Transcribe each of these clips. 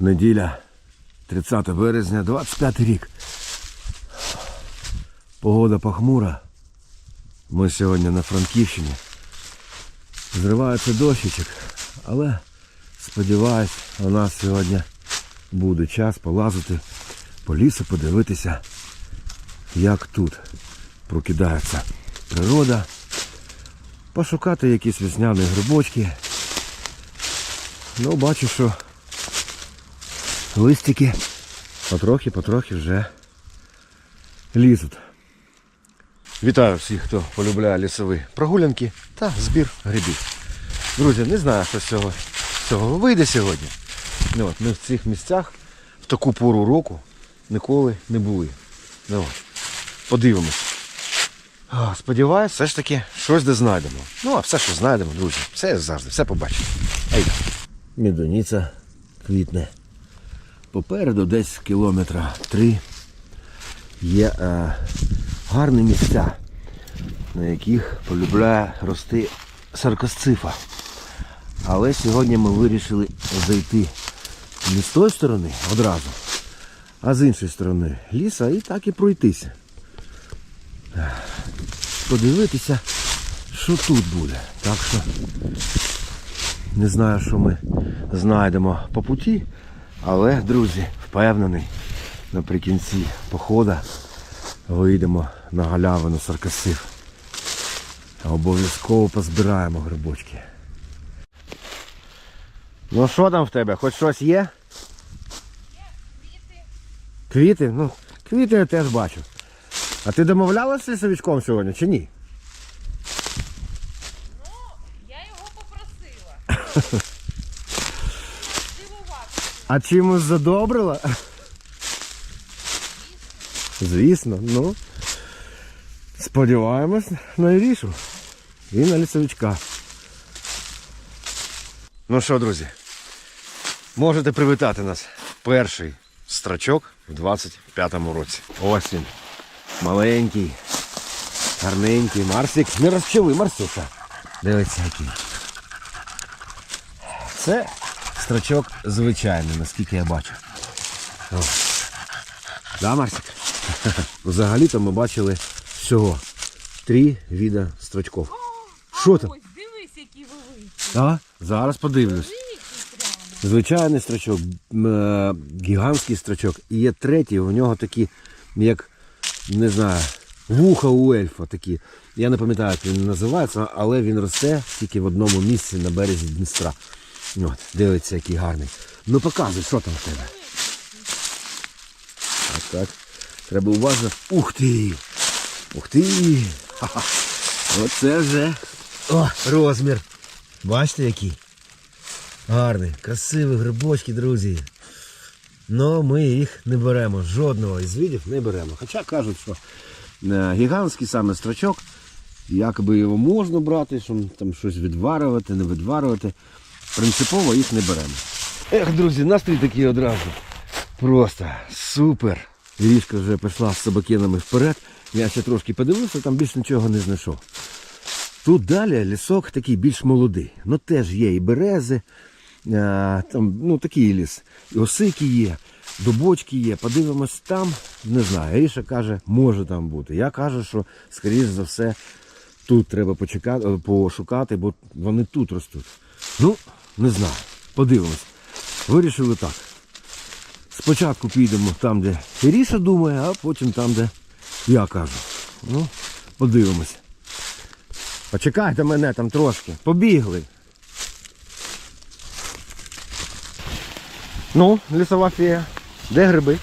Неділя, 30 березня, 25 рік. Погода похмура. Ми сьогодні на Франківщині. Зривається дощичок, але сподіваюсь, у нас сьогодні буде час полазити по лісу, подивитися, як тут прокидається природа, пошукати якісь весняні грибочки. Ну, бачу, що листики потрохи-потрохи вже лізуть. Вітаю всіх, хто полюбляє лісові прогулянки та збір грибів. Друзі, не знаю, що з цього, з цього вийде сьогодні. Ну, от, ми в цих місцях в таку пору року ніколи не були. Ну, от, подивимось. Сподіваюсь, все ж таки щось де знайдемо. Ну, а все, що знайдемо, друзі, все завжди, все побачимо. Ей. Медуниця квітне. Попереду десь кілометра три є е, гарні місця, на яких полюбляє рости саркосцифа. Але сьогодні ми вирішили зайти не з тої сторони одразу, а з іншої сторони ліса і так і пройтися. Подивитися, що тут буде. Так що не знаю, що ми знайдемо по путі, але, друзі, впевнений, наприкінці походу вийдемо на галявину саркасив. Обов'язково позбираємо грибочки. Ну що там в тебе? Хоч щось є? Є, Квіти? Ну, квіти я теж бачу. А ти домовлялася з лісовичком сьогодні чи ні? Я його попросила. Здивувався. А чимось задобрила? Звісно, ну. Сподіваємось на Ірішу і на лісовичка. Ну що, друзі, можете привітати нас. Перший страчок в 25-му році. Ось він. Маленький, гарненький. Марсик. Не розчили, Марсюша. Дивіться який. Це страчок звичайний, наскільки я бачу. О. Да, Марсик? Взагалі-то ми бачили всього три вида страчков. Що там? Ось, дивись, які великі. А? Зараз подивлюсь. Звичайний страчок, м, е, гігантський страчок. І є третій, у нього такі, як, не знаю, вуха у ельфа такі. Я не пам'ятаю, як він називається, але він росте тільки в одному місці на березі Дністра. От, дивиться, який гарний. Ну показуй, що там в тебе. Так, так. Треба уважно. Ух ти! Ух ти! Ха-ха. Оце вже О, розмір. Бачите який? Гарний, красиві грибочки, друзі. Ну, ми їх не беремо. Жодного із видів не беремо. Хоча кажуть, що е, гігантський саме строчок, якби його можна брати, щоб там щось відварювати, не відварювати. Принципово їх не беремо. Ех, друзі, настрій такий одразу. Просто супер. Ріжка вже пішла з собакенами вперед. Я ще трошки подивився, там більше нічого не знайшов. Тут далі лісок такий більш молодий. Ну теж є і берези, а, там, ну такий ліс. І осики є, дубочки є. Подивимось там, не знаю. Ріша каже, може там бути. Я кажу, що скоріш за все тут треба почекати, пошукати, бо вони тут ростуть. Ну, не знаю. Подивимось. Вирішили так. Спочатку підемо там, де Іріша думає, а потім там, де я кажу. Ну, подивимось. Почекайте мене там трошки. Побігли. Ну, лісова фея. Де гриби?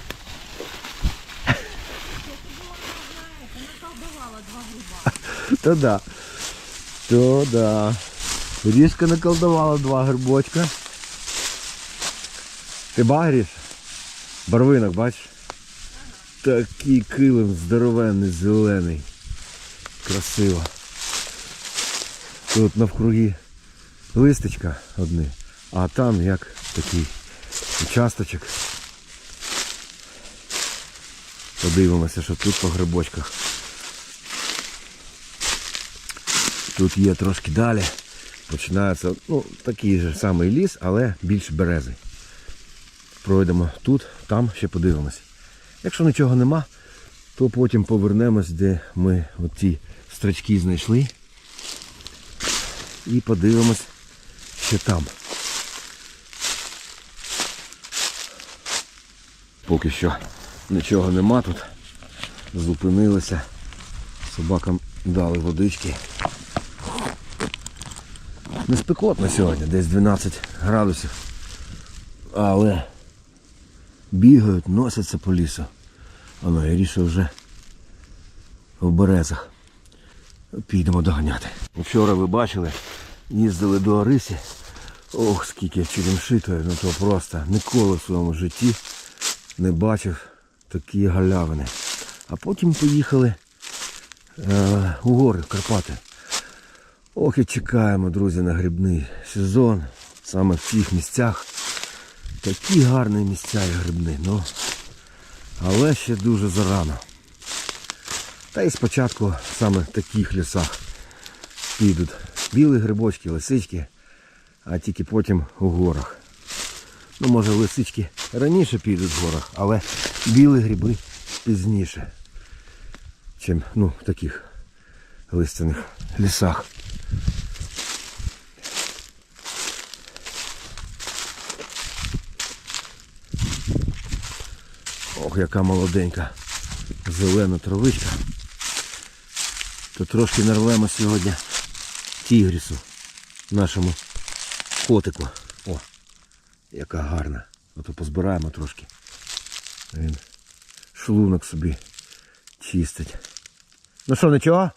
То да. То да. Ріжка наколдувала два грибочка. Ти багріш? Барвинок, бачиш? Такий килим здоровенний, зелений. Красиво. Тут навкруги листочка одне, а там як такий участочок. Подивимося, що тут по грибочках. Тут є трошки далі. Починається ну, такий же самий ліс, але більш берези. Пройдемо тут, там ще подивимось. Якщо нічого нема, то потім повернемось, де ми оті строчки знайшли. І подивимось, що там. Поки що нічого нема тут. Зупинилися. Собакам дали водички. Не спекотно сьогодні, десь 12 градусів. Але бігають, носяться по лісу. Воно Іріша вже в березах. Підемо доганяти. Вчора ви бачили, їздили до Орисі. Ох, скільки черемшитої, ну то просто ніколи в своєму житті не бачив такі галявини. А потім поїхали е, у гори, в Карпати. Ох і чекаємо, друзі, на грибний сезон. Саме в цих місцях. Такі гарні місця і грибні. Ну, але ще дуже зарано. Та і спочатку саме в таких лісах підуть білі грибочки, лисички, а тільки потім у горах. Ну, може, лисички раніше підуть в горах, але білі гриби пізніше, чим ну, в таких листяних лісах. Ох, яка молоденька зелена травичка. То трошки нарвемо сьогодні тігрісу нашому котику. О, яка гарна. Ото позбираємо трошки. Він шлунок собі чистить. Ну що, нічого?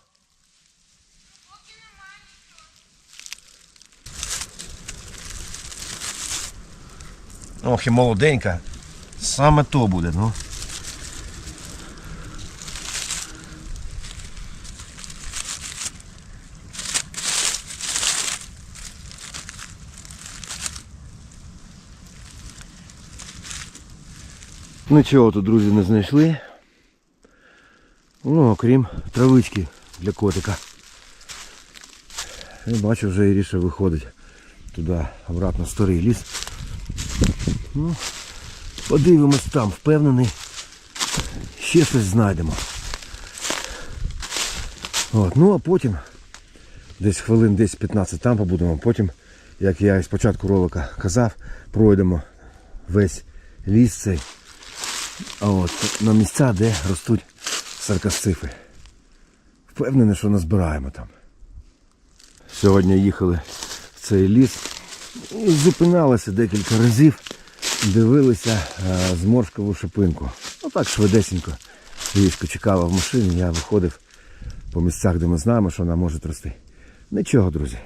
Ох, і молоденька. Саме то буде, ну. Нічого тут, друзі, не знайшли. Ну, окрім травички для котика. І бачу, вже Іріша виходить туди, обратно в старий ліс. Ну, подивимось там, впевнений. Ще щось знайдемо. От, ну а потім, десь хвилин 10-15 там побудемо, потім, як я і спочатку ролика казав, пройдемо весь ліс цей. От на місця, де ростуть саркасцифи. Впевнений, що назбираємо там. Сьогодні їхали в цей ліс і зупиналися декілька разів, дивилися е, зморшкову шипинку. Ну так швидесенько. Різко чекала в машині, я виходив по місцях, де ми знаємо, що вона може рости. Нічого, друзі.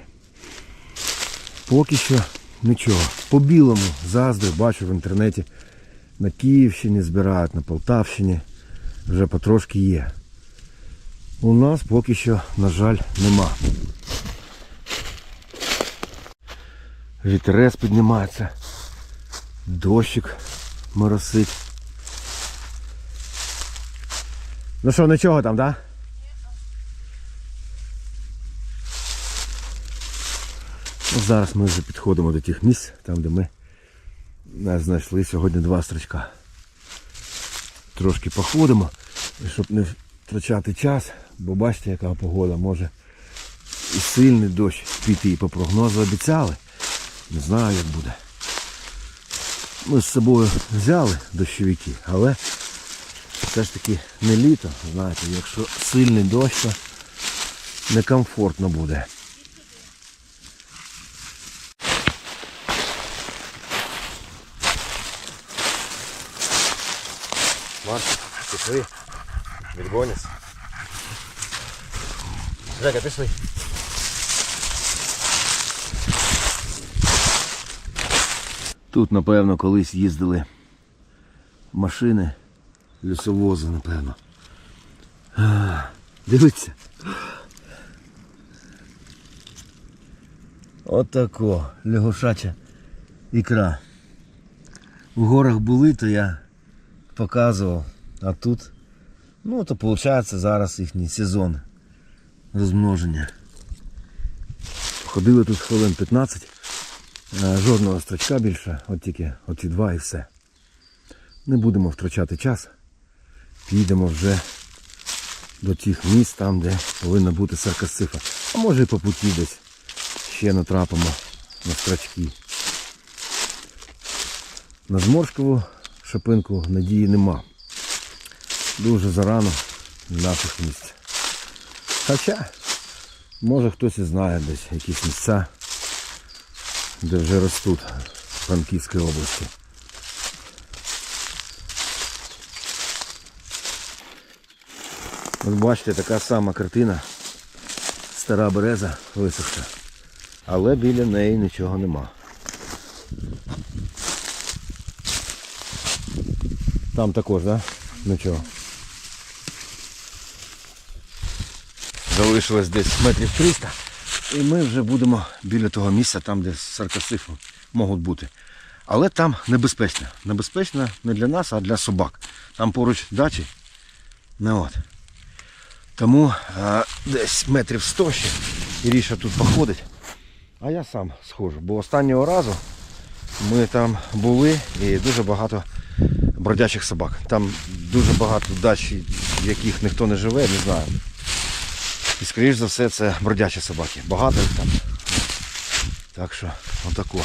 Поки що нічого. По білому заздри бачу в інтернеті. На Київщині збирають, на Полтавщині. Вже потрошки є. У нас поки що, на жаль, нема. Вітерець піднімається. Дощик моросить. Ну що, нічого там, так? Да? Ну, зараз ми вже підходимо до тих місць, там де ми знайшли сьогодні два стрічка. Трошки походимо, щоб не втрачати час, бо бачите, яка погода може і сильний дощ піти. І по прогнозу обіцяли. Не знаю як буде. Ми з собою взяли дощовики, але все ж таки не літо, знаєте, якщо сильний дощ, то некомфортно буде. Марк, пішли. Відгоніс. Жека, пішли. Тут, напевно, колись їздили машини, лісовози, напевно. А, Дивіться. Отако, лягушача ікра. В горах були, то я показував. А тут, ну то виходить зараз їхній сезон розмноження. Ходили тут хвилин 15, е, жодного строчка більше, от тільки оці два і все. не будемо втрачати час. Підемо вже до тих місць, там, де повинна бути саркасифа. А може і по путі десь ще натрапимо на страчки. На зморшкову шипинку надії нема. Дуже зарано для наших місць. Хоча, може хтось і знає десь якісь місця, де вже ростуть в Франківській області. От бачите, така сама картина. Стара береза висохша. Але біля неї нічого нема. Там також, так? Да? Нічого. Залишилось десь метрів 300. І ми вже будемо біля того місця, там, де саркасифи можуть бути. Але там небезпечно. Небезпечно не для нас, а для собак. Там поруч дачі. Ну от. Тому а, десь метрів 100 ще Іріша тут походить. А я сам схожу. Бо останнього разу ми там були і дуже багато бродячих собак. Там дуже багато дач, в яких ніхто не живе, не знаю. І скоріш за все це бродячі собаки. Багато їх там. Так що, отако.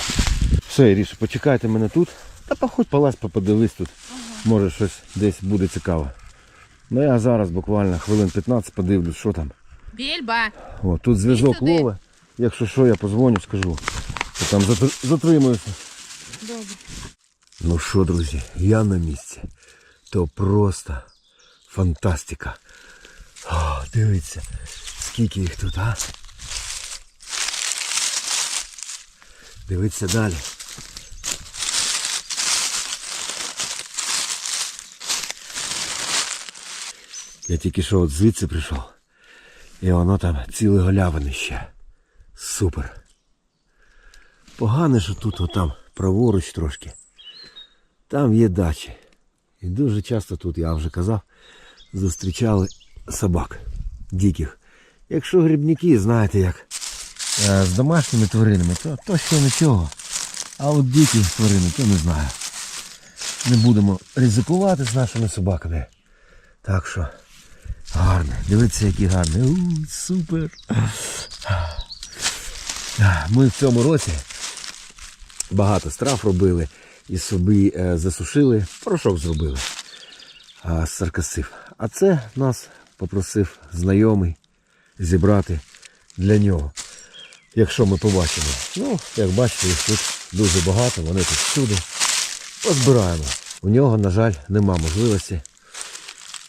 Все, Іріша, почекайте мене тут. Та походь палазь, подивись тут. Може щось десь буде цікаво. Ну я зараз буквально хвилин 15 подивлюсь, що там. Більба. О, тут зв'язок сюди. лове. Якщо що, я позвоню, скажу. Що там затр- затримуюся. Добре. Ну що, друзі, я на місці. То просто фантастика. О, дивіться, скільки їх тут, а? Дивіться далі. Я тільки що от звідси прийшов. І воно там ціле голявини ще. Супер. Погано, що тут отам праворуч трошки. Там є дачі. І дуже часто тут, я вже казав, зустрічали собак диких. Якщо грибники, знаєте як, е, з домашніми тваринами, то, то ще нічого. А от дикі тварини, то не знаю. Не будемо ризикувати з нашими собаками. Так що гарне. Дивіться, які гарні. Супер. Ми в цьому році багато страв робили і собі е, засушили, порошок зробили. А, саркасив. А це нас попросив знайомий зібрати для нього. Якщо ми побачимо. Ну, як бачите, їх тут дуже багато, вони тут всюди. Позбираємо. У нього, на жаль, нема можливості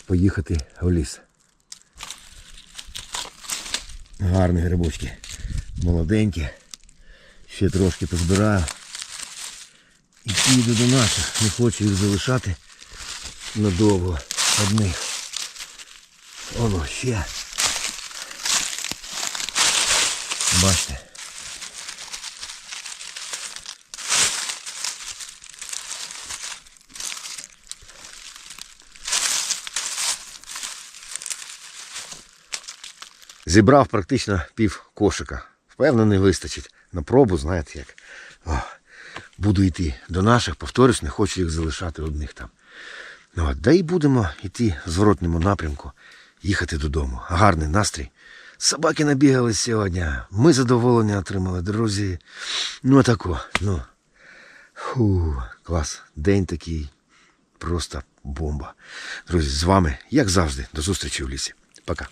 поїхати в ліс. Гарні грибочки. Молоденькі. Ще трошки позбираю. І піду до наших. Не хочу їх залишати надовго одних. Воно ще. Бачите. Зібрав практично пів кошика. Впевнений, вистачить. На пробу, знаєте як. О, буду йти до наших, повторюсь, не хочу їх залишати одних там. Ну, от, да і будемо йти в зворотному напрямку, їхати додому. Гарний настрій. Собаки набігали сьогодні. Ми задоволення отримали, друзі. Ну тако. Ну. Фу, клас. День такий. Просто бомба. Друзі, з вами, як завжди, до зустрічі в лісі. Пока.